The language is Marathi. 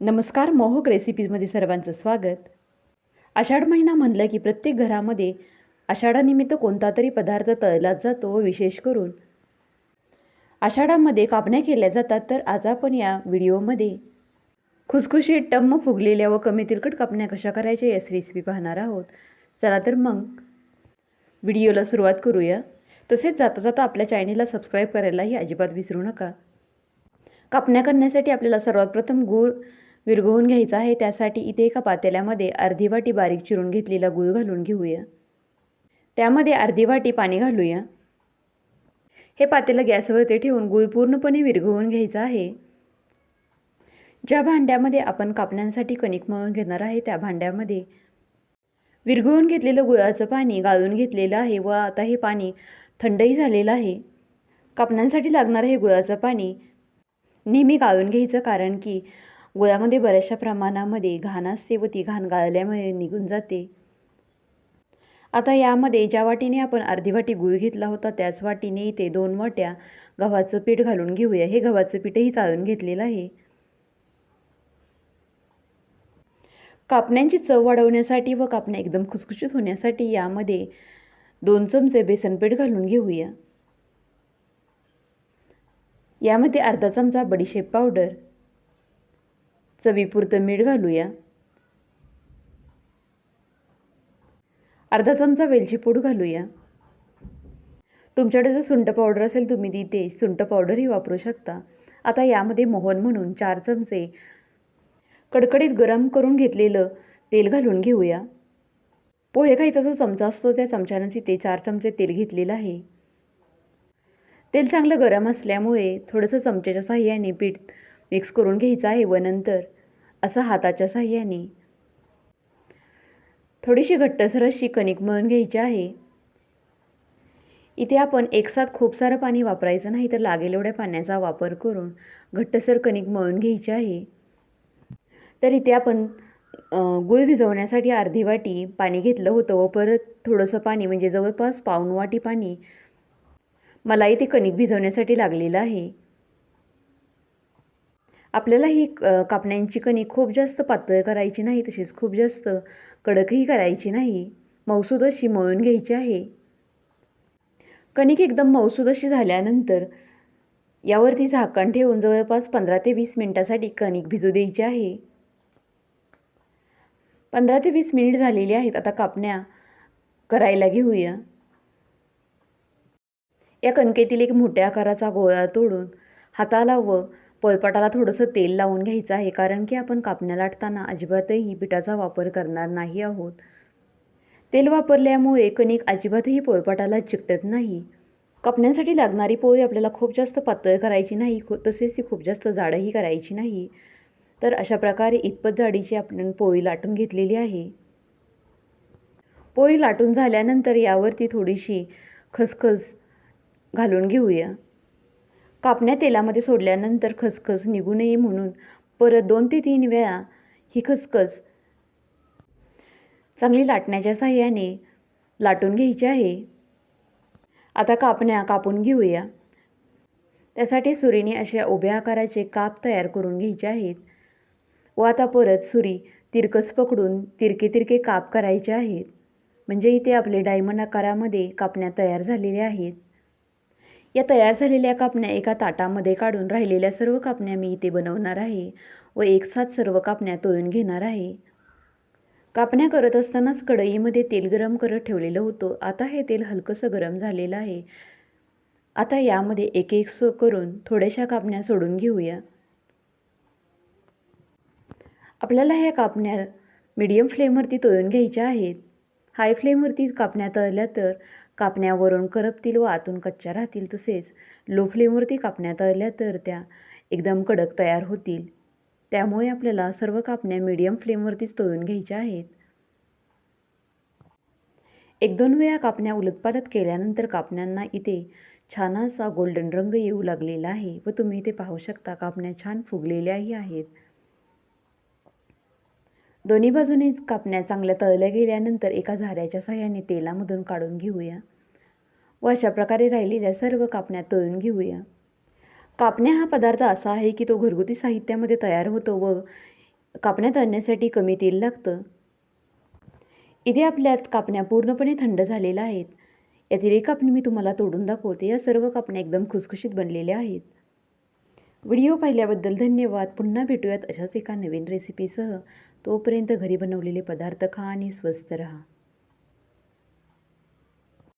नमस्कार मोहक रेसिपीजमध्ये सर्वांचं स्वागत. आषाढ महिना म्हणलं की प्रत्येक घरामध्ये आषाढानिमित्त कोणता तरी पदार्थ तळलाच जातो व विशेष करून. आषाढामध्ये कापण्या केल्या जातात तर आज आपण या व्हिडिओमध्ये खुसखुशीत टम्म फुगलेल्या व कमी तिलकट कापण्या कशा करायच्या याच रेसिपी पाहणार आहोत. चला तर मग व्हिडिओला सुरुवात करूया. तसेच जाता जाता आपल्या चॅनेलला सबस्क्राईब करायलाही अजिबात विसरू नका. कापण्या करण्यासाठी आपल्याला सर्वात प्रथम गूळ विरघळून घ्यायचा आहे त्यासाठी इथे एका पातेल्यामध्ये अर्धी वाटी बारीक चिरून घेतलेला गूळ घालून घेऊया. त्यामध्ये अर्धी वाटी पाणी घालूया. हे पातेलं गॅसवरती ठेवून गूळ पूर्णपणे विरघळवून घ्यायचा आहे. ज्या भांड्यामध्ये आपण कापण्यांसाठी कणिक मळून घेणार आहे त्या भांड्यामध्ये विरघळून घेतलेलं गुळाचं पाणी गाळून घेतलेलं आहे व आता हे पाणी थंडही झालेलं आहे. कापण्यांसाठी लागणारं हे गुळाचं पाणी नेहमी गाळून घ्यायचं कारण की गुळामध्ये बऱ्याचशा प्रमाणामध्ये घाण असते व ती घाण गाळल्यामुळे निघून जाते. आता यामध्ये ज्या वाटीने आपण अर्धी वाटी गुळ घेतला होता त्याच वाटीने इथे दोन वाट्या गव्हाचं पीठ घालून घेऊया. हे गव्हाचं पीठही चाळून घेतलेलं आहे. कापण्यांची चव वाढवण्यासाठी व कापण्या एकदम खुसखुशीत होण्यासाठी यामध्ये दोन चमचे बेसनपीठ घालून घेऊया. यामध्ये अर्धा चमचा बडीशेप पावडर चवीपुरतं मीठ घालूया. अर्धा चमचा वेलची पूड घालूया. तुमच्याकडे जर सुंठ पावडर असेल तुम्ही तिथे सुंठ पावडरही वापरू शकता. आता यामध्ये मोहन म्हणून चार चमचे कडकडीत गरम करून घेतलेलं तेल घालून घेऊया. पोहे खायचा जो चमचा असतो त्या चमच्यानं तिथे चार चमचे तेल घेतलेलं आहे. तेल चांगलं गरम असल्यामुळे थोडंसं चमच्याच्या साह्याने पीठ मिक्स करून घ्यायचं आहे व नंतर असं हाताच्या साह्याने. थोडीशी घट्टसर अशी कणिक मळून घ्यायची आहे. इथे आपण एकसाथ खूप सारं पाणी वापरायचं नाही तर लागेल एवढ्या पाण्याचा वापर करून घट्टसर कणिक मळून घ्यायची आहे. तर इथे आपण गुळ भिजवण्यासाठी अर्धी वाटी पाणी घेतलं होतं व परत थोडंसं पाणी म्हणजे जवळपास पाऊण वाटी पाणी मला इथे कणिक भिजवण्यासाठी लागलेलं आहे. आपल्याला ही कापण्यांची कणी खूप जास्त पातळ करायची नाही तशीच खूप जास्त कडकही करायची नाही. मौसूद अशी मळून घ्यायची आहे. कणिक एकदम मौसूद अशी झाल्यानंतर यावरती झाकण ठेवून जवळपास पंधरा ते वीस मिनटासाठी कणिक भिजू द्यायची आहे. पंधरा ते वीस मिनिट झालेली आहेत आता कापण्या करायला घेऊया. या कणकेतील एक मोठ्या आकाराचा गोळा तोडून हाताला व पोळपाटाला थोडंसं तेल लावून घ्यायचं आहे कारण की आपण कापण्या लाटताना अजिबातही पिठाचा वापर करणार नाही आहोत. तेल वापरल्यामुळे कणिक अजिबातही पोळपाटाला चिकटत नाही. कापण्यासाठी लागणारी पोळी आपल्याला खूप जास्त पातळ करायची नाही खू तसेच ती खूप जास्त जाडही करायची नाही. तर अशा प्रकारे इतपत जाडीची आपण पोळी लाटून घेतलेली आहे. पोळी लाटून झाल्यानंतर यावरती थोडीशी खसखस घालून घेऊया. कापण्या तेलामध्ये सोडल्यानंतर खसखस निघू नये म्हणून परत दोन ते तीन वेळा ही खसखस चांगली लाटण्याच्या साह्याने लाटून घ्यायची आहे. आता कापण्या कापून घेऊया. त्यासाठी सुरीने अशा उभ्या आकाराचे काप तयार करून घ्यायचे आहेत व आता परत सुरी तिरकस पकडून तिरके तिरके काप करायचे आहेत. म्हणजे इथे आपले डायमंड आकारामध्ये कापण्या तयार झालेल्या आहेत. या तयार झालेल्या कापण्या एका ताटामध्ये काढून राहिलेल्या सर्व कापण्या मी इथे बनवणार आहे व एकसाथ सर्व कापण्या तळून घेणार आहे. कापण्या करत असतानाच कढईमध्ये तेल गरम करत ठेवलेलं होतं. आता हे तेल हलकंसं गरम झालेलं आहे. आता यामध्ये एक एक सो करून थोड्याशा कापण्या सोडून घेऊया. आपल्याला ह्या कापण्या मीडियम फ्लेमवरती तळून घ्यायच्या आहेत. हाय फ्लेमवरती कापण्या तळल्या तर कापण्यावरून करपतील व आतून कच्च्या राहतील तसेच लो फ्लेमवरती कापण्या तळल्या तर त्या एकदम कडक तयार होतील. त्यामुळे आपल्याला सर्व कापण्या मीडियम फ्लेमवरतीच तळून घ्यायच्या आहेत. एक दोन वेळा कापण्या उलटपालट केल्यानंतर कापण्यांना इथे छान असा गोल्डन रंग येऊ लागलेला आहे व तुम्ही इथे पाहू शकता कापण्या छान फुगलेल्याही आहेत. दोन्ही बाजूने कापण्या चांगल्या तळल्या गेल्यानंतर एका झाऱ्याच्या सहाय्याने तेलामधून काढून घेऊया. व अशा प्रकारे राहिलेल्या सर्व कापण्या तळून घेऊया. कापण्या हा पदार्थ असा आहे की तो घरगुती साहित्यामध्ये तयार होतो व कापण्या तळण्यासाठी कमी तेल लागतं. इथे आपल्यात कापण्या पूर्णपणे थंड झालेल्या आहेत. यातील एक कापणी मी तुम्हाला तोडून दाखवते. या सर्व कापण्या एकदम खुसखुशीत बनलेल्या आहेत. व्हिडिओ पाहिल्याबद्दल धन्यवाद. पुन्हा भेटूयात अशाच एका नवीन रेसिपीसह तोपर्यंत घरी बनवलेले पदार्थ खा आणि स्वस्त रहा.